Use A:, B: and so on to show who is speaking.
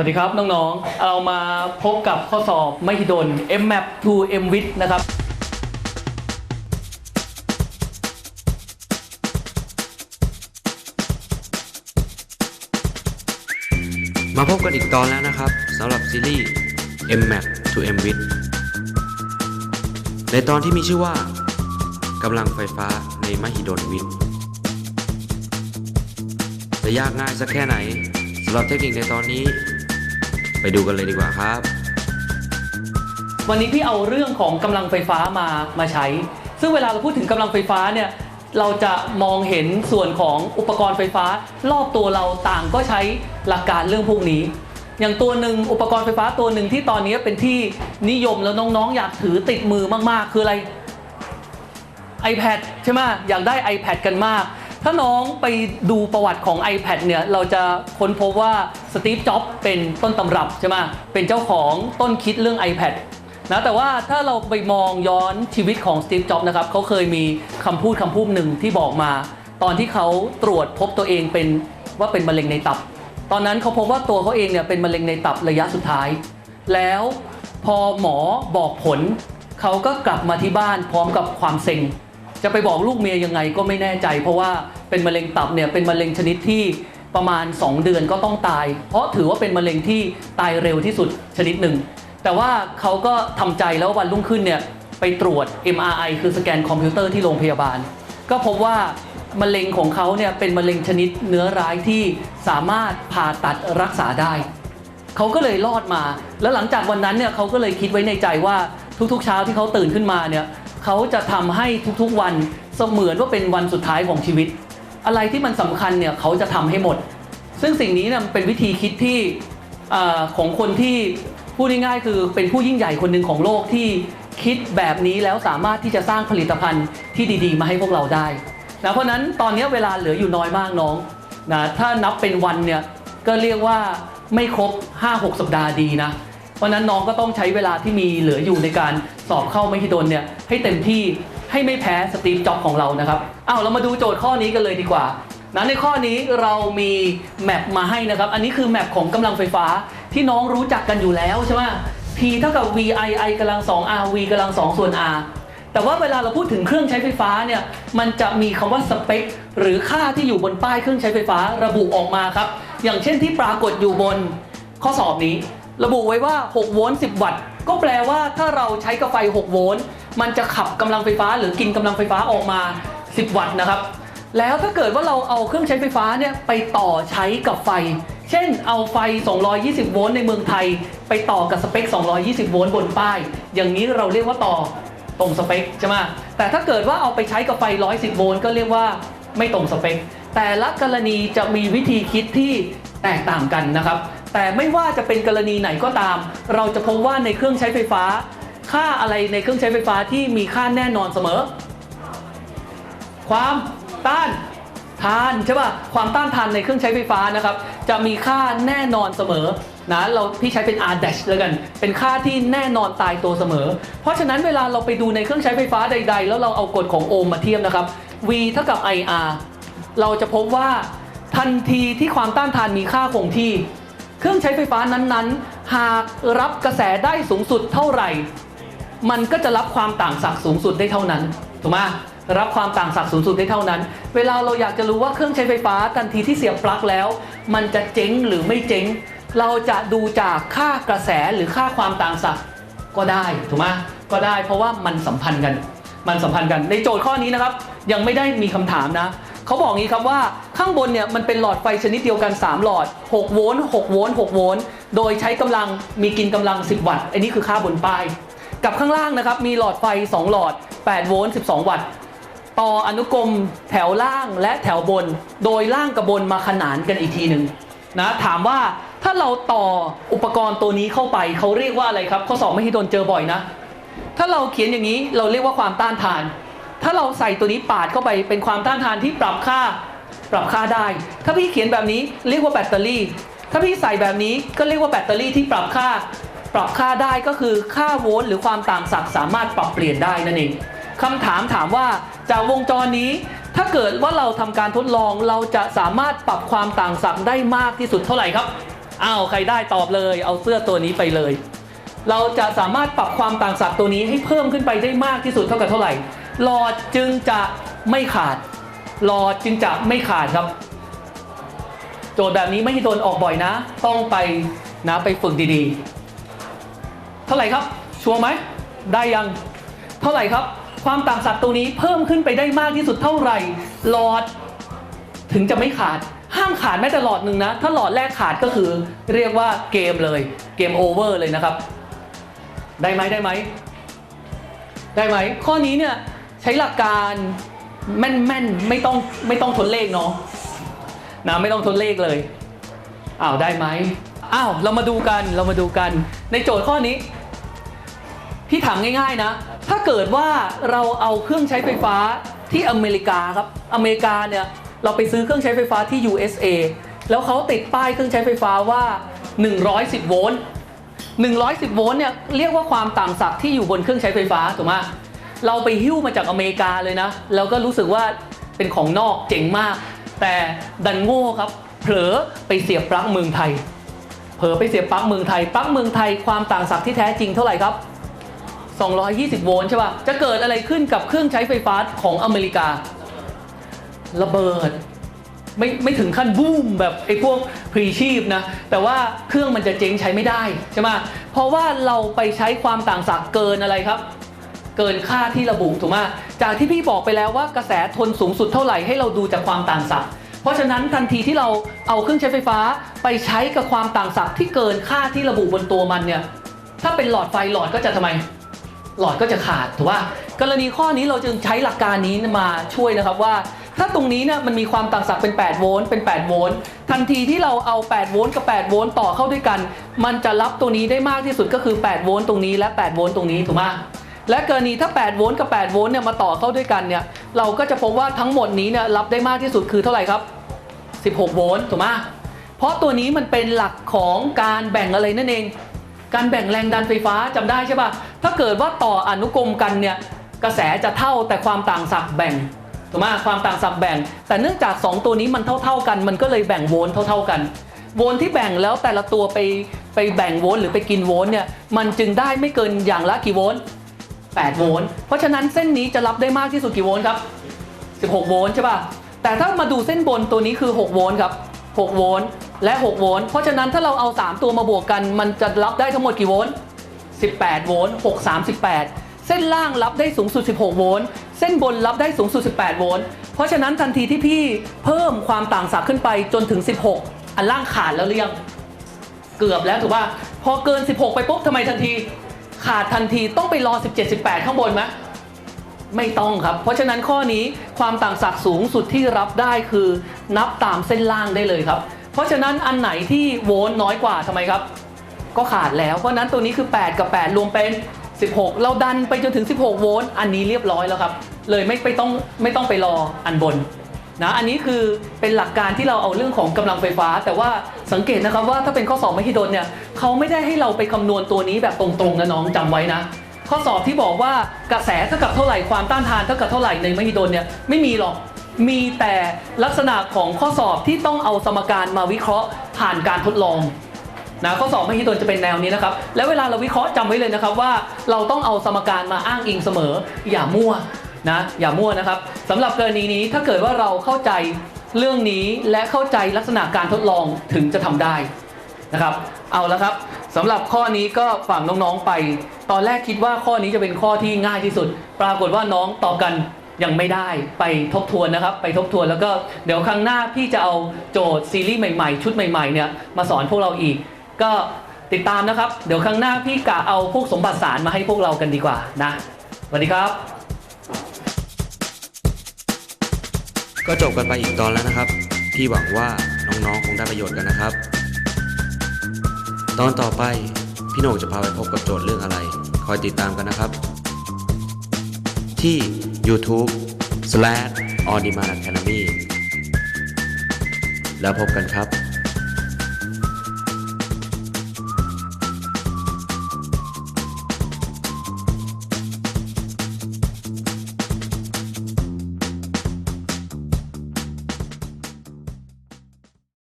A: วัสดีครับน้องๆ เรามาพบกับข้อสอบมหิดล mmap to mwit นะครับ
B: มาพบกันอีกตอนแล้วนะครับสำหรับซีรีส์ M Map to M Wit ในตอนที่มีชื่อว่ากำลังไฟฟ้าในมหิดลวิทย์จะยากง่ายสักแค่ไหนสำหรับเทคนิคในตอนนี้ ไปดูกันเลยดีกว่าครับ
A: วันนี้พี่เอาเรื่องของกำลังไฟฟ้ามามาใช้ ซึ่งเวลาเราพูดถึงกำลังไฟฟ้าเนี่ยเราจะมองเห็นส่วนของอุปกรณ์ไฟฟ้า รอบตัวเราต่างก็ใช้หลักการเรื่องพวกนี้ อย่างตัวหนึ่งอุปกรณ์ไฟฟ้าตัวหนึ่งที่ตอนนี้เป็นที่นิยมแล้วน้องๆ อยากถือติดมือมากๆ คืออะไร iPad ใช่ไหมอยากได้ iPad กันมาก ถ้าน้องไปดูประวัติของ iPad เนี่ย เราจะค้นพบว่าสตีฟ จ็อบเป็นต้นตำรับใช่ไหมเป็นเจ้าของต้นคิดเรื่อง iPad นะแต่ว่าถ้าเราไปมองย้อนชีวิตของสตีฟ จ็อบนะครับเขาเคยมีคำพูดคำพูดหนึ่งที่บอกมา ตอนที่เขาตรวจพบตัวเองเป็นว่าเป็นมะเร็งในตับ ตอนนั้นเขาพบว่าตัวเขาเองเนี่ยเป็นมะเร็งในตับระยะสุดท้าย แล้วพอหมอบอกผล เขาก็กลับมาที่บ้านพร้อมกับความเซ็ง จะไปบอกลูกเมียยังไงก็ไม่แน่ใจ เพราะว่าเป็นมะเร็งตับเนี่ยเป็นมะเร็งชนิดที่ประมาณ 2 เดือนก็ต้องตาย เพราะถือว่าเป็นมะเร็งที่ตายเร็วที่สุดชนิดหนึ่ง แต่ว่าเขาก็ทำใจแล้ววันรุ่งขึ้นเนี่ยไปตรวจ MRI คือสแกนคอมพิวเตอร์ที่โรงพยาบาล ก็พบว่ามะเร็งของเขาเนี่ยเป็นมะเร็งชนิดเนื้อร้ายที่สามารถผ่าตัดรักษาได้ เขาก็เลยรอดมา แล้วหลังจากวันนั้นเนี่ยเขาก็เลยคิดไว้ในใจว่าทุกๆเช้าที่เขาตื่นขึ้นมาเนี่ย เขาจะทำให้ทุกๆวันเสมือนว่าเป็นวันสุดท้ายของชีวิต อะไรที่มันสำคัญเนี่ยเขาจะทำให้หมด ซึ่งสิ่งนี้เนี่ยเป็นวิธีคิดที่อของคนที่พูดง่ายๆคือเป็นผู้ยิ่งใหญ่คนหนึ่งของโลกที่คิดแบบนี้แล้วสามารถที่จะสร้างผลิตภัณฑ์ที่ดีๆ มาให้พวกเราได้นะเพราะฉะนั้นตอนนี้เวลาเหลืออยู่น้อยมากน้องนะถ้านับเป็นวันเนี่ยก็เรียกว่าไม่ครบ 5-6 สัปดาห์ดีนะ เพราะนั้นน้องก็ต้องใช้เวลาที่มีเหลืออยู่ในการสอบเข้ามหิดลเนี่ยให้เต็มที่ให้ไม่แพ้สตีฟจ็อบของเรานะครับอ้าวเรามาดูโจทย์ข้อนี้กันเลยดีกว่านะในข้อนี้เรามีแมปมาให้นะครับ อันนี้คือแมปของกำลังไฟฟ้าที่น้องรู้จักกันอยู่แล้วใช่ไหม P เท่ากับ V I I กำลัง2 R V กำลัง2ส่วน R แต่ว่าเวลาเราพูดถึงเครื่องใช้ไฟฟ้าเนี่ย มันจะมีคำว่าสเปคหรือค่าที่อยู่บนป้ายเครื่องใช้ไฟฟ้าระบุออกมาครับ อย่างเช่นที่ปรากฏอยู่บนข้อสอบนี้ ระบุไว้ว่า 6 โวลต์ 10 วัตต์ ก็แปลว่าถ้าเราใช้กาไฟ 6 โวลต์ มันจะขับกำลังไฟฟ้าหรือกินกำลังไฟฟ้าออกมา 10 วัตต์นะครับ แล้วถ้าเกิดว่าเราเอาเครื่องใช้ไฟฟ้าเนี่ยไปต่อใช้กับไฟ เช่น เอาไฟ 220 โวลต์ในเมืองไทย ไปต่อกับสเปค 220 โวลต์บนป้าย อย่างนี้เราเรียกว่าต่อตรงสเปคใช่ไหมแต่ถ้าเกิดว่าเอาไปใช้กับไฟ 110 โวลต์ก็เรียกว่าไม่ตรงสเปค แต่ละกรณีจะมีวิธีคิดที่แตกต่างกันนะครับ แต่ไม่ว่าจะเป็นกรณีไหนก็ตาม เราจะพบว่าในเครื่องใช้ไฟฟ้า ค่าอะไรในเครื่องใช้ไฟฟ้าที่มีค่าแน่นอนเสมอ ความต้านทานใช่ป่ะความต้านทานในเครื่องใช้ไฟฟ้านะครับ จะมีค่าแน่นอนเสมอนะเราพี่ใช้เป็น R dash แล้วกัน เป็นค่าที่แน่นอนตายตัวเสมอ เพราะฉะนั้นเวลาเราไปดูในเครื่องใช้ไฟฟ้าใด ๆ แล้วเราเอากฎของโอห์มมาเทียบนะครับ V เท่ากับ IR เราจะพบว่าทันทีที่ความต้านทานมีค่าคงที่ เครื่องใช้ไฟฟ้านั้นๆ หากรับกระแสได้สูงสุดเท่าไหร่ มันก็จะรับความต่างศักย์สูงสุดได้เท่านั้นถูกไหมรับความต่างศักย์สูงสุดได้เท่านั้น เวลาเราอยากจะรู้ว่าเครื่องใช้ไฟฟ้าทันทีที่เสียบปลั๊กแล้ว มันจะเจ๊งหรือไม่เจ๊ง เราจะดูจากค่ากระแสหรือค่าความต่างศักย์ก็ได้ถูกไหมก็ได้เพราะว่ามันสัมพันธ์กัน มันสัมพันธ์กันในโจทย์ข้อนี้นะครับ ยังไม่ได้มีคำถามนะ เขาบอกงี้ครับว่าข้างบนเนี่ยมันเป็นหลอดไฟชนิดเดียวกัน 3 หลอด 6 โวลต์ 6 โวลต์ 6 โวลต์ โดยใช้กำลังมีกินกำลัง 10 วัตต์ อันนี้คือค่าบนป้าย กับข้างล่างนะครับมีหลอดไฟ 2 หลอด 8 โวลต์ 12 วัตต์ ต่ออนุกรมแถวล่างและแถวบน โดยล่างกับบนมาขนานกันอีกทีหนึ่งนะถามว่าถ้าเราต่ออุปกรณ์ตัวนี้เข้าไปเขาเรียกว่าอะไรครับข้อสอบไม่ให้โดนเจอบ่อยนะ ถ้าเราเขียนอย่างนี้เราเรียกว่าความต้านทาน ถ้าเราใส่ตัวนี้ปาดเข้าไปเป็นความต้านทานที่ปรับค่าปรับค่าได้ ถ้าพี่เขียนแบบนี้เรียกว่าแบตเตอรี่ ถ้าพี่ใส่แบบนี้ก็เรียกว่าแบตเตอรี่ที่ปรับค่า ปรับค่าได้ก็คือค่าโวลต์หรือความต่างศักย์สามารถปรับเปลี่ยนได้นั่นเองคำถามถามว่าจากวงจรนี้ ถ้าเกิดว่าเราทำการทดลองเราจะสามารถปรับความต่างศักย์ได้มากที่สุดเท่าไหร่ครับอ้าวใครได้ตอบเลย เอาเสื้อตัวนี้ไปเลย เราจะสามารถปรับความต่างศักย์ตัวนี้ให้เพิ่มขึ้นไปได้มากที่สุดเท่ากับเท่าไหร่ หลอดจึงจะไม่ขาด หลอดจึงจะไม่ขาดครับ โจทย์แบบนี้ไม่ให้โดนออกบ่อยนะ ต้องไปนะไปฝึกดีๆ เท่าไหร่ครับ ชัวร์ไหม ได้ยัง เท่าไหร่ครับ ความต่างศักย์ตัวนี้เพิ่มขึ้นไปได้มากที่สุดเท่าไหร่ หลอดถึงจะไม่ขาด ห้ามขาดแม้แต่หลอดหนึ่งนะ ถ้าหลอดแรกขาดก็คือเรียกว่าเกมเลย เกมโอเวอร์เลยนะครับ ได้ไหมได้ไหมได้ไหม ข้อนี้เนี่ย ใช้หลักการแม่นๆไม่ต้องไม่ต้องทนเลขเนาะนะไม่ต้องทนเลขเลยอ้าวได้ไหมอ้าวเรามาดูกันเรามาดูกัน ในโจทย์ข้อนี้ พี่ถามง่าย ๆนะ ถ้าเกิดว่าเราเอาเครื่องใช้ไฟฟ้าที่อเมริกาครับอเมริกาเนี่ยเราไปซื้อเครื่องใช้ไฟฟ้าที่ USA แล้วเขาติดป้ายเครื่องใช้ไฟฟ้าว่า 110 โวลต์110 โวลต์เนี่ยเรียกว่าความต่างศักย์ที่อยู่บนเครื่องใช้ไฟฟ้าถูกไหม เราไปหิ้วมาจากอเมริกาเลยนะ แล้วก็รู้สึกว่าเป็นของนอกเจ๋งมาก แต่ดันโง่ครับ เผลอไปเสียบปลั๊กเมืองไทย เผลอไปเสียบปลั๊กเมืองไทย ปลั๊กเมืองไทยความต่างศักย์ที่แท้จริงเท่าไหร่ครับ 220 โวลต์ใช่ป่ะ จะเกิดอะไรขึ้นกับเครื่องใช้ไฟฟ้าของอเมริกา ระเบิดไม่ไม่ถึงขั้นบูมแบบไอ้พวกพรีชีพนะ แต่ว่าเครื่องมันจะเจ๊งใช้ไม่ได้ใช่ไหมเพราะว่าเราไปใช้ความต่างศักย์เกินอะไรครับ เกินค่าที่ระบุถูกไหมจากที่พี่บอกไปแล้วว่ากระแสทนสูงสุดเท่าไหร่ให้เราดูจากความต่างศักย์เพราะฉะนั้นทันทีที่เราเอาเครื่องใช้ไฟฟ้าไปใช้กับความต่างศักย์ที่เกินค่าที่ระบุบนตัวมันเนี่ยถ้าเป็นหลอดไฟหลอดก็จะทำไม หลอดก็จะขาดถูกป่ะกรณีข้อนี้เราจึงใช้หลักการนี้มาช่วยนะครับว่า ถ้าตรงนี้เนี่ยมันมีความต่างศักย์เป็น 8 โวลต์เป็น 8 โวลต์ทันทีที่เราเอา 8 โวลต์กับ 8 โวลต์ต่อเข้าด้วยกัน มันจะรับตัวนี้ได้มากที่สุดก็คือ 8 โวลต์ตรงนี้และ 8 โวลต์ตรงนี้ถูกไหม และกรณีถ้า 8 โวลต์กับ 8 โวลต์เนี่ยมาต่อเข้าด้วยกันเนี่ยเราก็จะพบว่าทั้งหมดนี้เนี่ยรับได้มากที่สุดคือเท่าไหร่ครับ 16 โวลต์ถูกไหมเพราะตัวนี้มันเป็นหลักของการแบ่งอะไรนั่นเอง การแบ่งแรงดันไฟฟ้าจำได้ใช่ป่ะถ้าเกิดว่าต่ออนุกรมกันเนี่ยกระแสจะเท่าแต่ความต่างศักย์แบ่งถูกไหมความต่างศักย์แบ่ง แต่เนื่องจาก 2 ตัวนี้มันเท่า ๆกัน มันก็เลยแบ่งโวลต์เท่า ๆกัน โวลต์ที่แบ่งแล้วแต่ละตัวไปไปแบ่งโวลต์หรือไปกินโวลต์เนี่ยมันจึงได้ไม่เกินอย่างละกี่โวลต์ 8 โวลต์ เพราะฉะนั้นเส้นนี้จะรับได้มากที่สุดกี่โวลต์ครับ 16 โวลต์ใช่ป่ะ แต่ถ้ามาดูเส้นบนตัวนี้คือ 6 โวลต์ครับ 6 โวลต์และ 6 โวลต์ เพราะฉะนั้นถ้าเราเอา 3 ตัวมาบวกกัน มันจะรับได้ทั้งหมดกี่โวลต์ 18 โวลต์ 6 3 18เส้นล่างรับได้สูงสุด 16 โวลต์ เส้นบนรับได้สูงสุด 18 โวลต์ เพราะฉะนั้นทันทีที่พี่เพิ่มความต่างศักย์ขึ้นไปจนถึง 16 อันล่างขาดแล้วหรือยังเกือบแล้วถูกป่ะ พอเกิน 16 ไปปุ๊บทำไมทันที ขาดทันทีต้องไปรอ 17 18 ข้างบนไหมไม่ต้องครับ เพราะฉะนั้นข้อนี้ความต่างศักย์สูงสุดที่รับได้คือนับตามเส้นล่างได้เลยครับ เพราะฉะนั้นอันไหนที่โวลต์น้อยกว่าทำไมครับ ก็ขาดแล้ว เพราะฉะนั้นตัวนี้คือ 8 กับ 8 รวมเป็น 16 เราดันไปจนถึง 16 โวลต์อันนี้เรียบร้อยแล้วครับ เลยไม่ไปต้องไม่ต้องไปรออันบน นะอันนี้คือเป็นหลักการที่เราเอาเรื่องของกำลังไฟฟ้า แต่ว่าสังเกตนะครับว่าถ้าเป็นข้อสอบมหิดลเนี่ยเขาไม่ได้ให้เราไปคำนวณตัวนี้แบบตรงๆนะน้องจำไว้นะข้อสอบที่บอกว่ากระแสเท่ากับเท่าไหร่ความต้านทานเท่ากับเท่าไหร่ในมหิดลเนี่ยไม่มีหรอกมีแต่ลักษณะของข้อสอบที่ต้องเอาสมการมาวิเคราะห์ผ่านการทดลองนะข้อสอบมหิดลจะเป็นแนวนี้นะครับ แล้วเวลาเราวิเคราะห์จำไว้เลยนะครับว่าเราต้องเอาสมการมาอ้างอิงเสมอ อย่ามั่ว นะอย่ามั่วนะครับสำหรับกรณีนี้ถ้าเกิดว่าเราเข้าใจเรื่องนี้และเข้าใจลักษณะการทดลองถึงจะทำได้นะครับ เอาแล้วครับสำหรับข้อนี้ก็ฝากน้องๆไป ตอนแรกคิดว่าข้อนี้จะเป็นข้อที่ง่ายที่สุด ปรากฏว่าน้องตอบกันยังไม่ได้ไปทบทวนนะครับ ไปทบทวนแล้วก็เดี๋ยวครั้งหน้าพี่จะเอาโจทย์ซีรีส์ใหม่ๆ ชุดใหม่ๆเนี่ยมาสอนพวกเราอีก ก็ติดตามนะครับ เดี๋ยวครั้งหน้าพี่กะเอาพวกสมบัติสารมาให้พวกเรากันดีกว่านะสวัสดีครับ
B: ก็จบกันไปอีกตอนแล้วนะครับพี่หวังว่าน้องๆคงได้ประโยชน์กันนะครับ ตอนต่อไปพี่โหน่งจะพาไปพบกับโจทย์เรื่องอะไร คอยติดตามกันนะครับ ที่ YouTube slash on demand academy แล้วพบกันครับ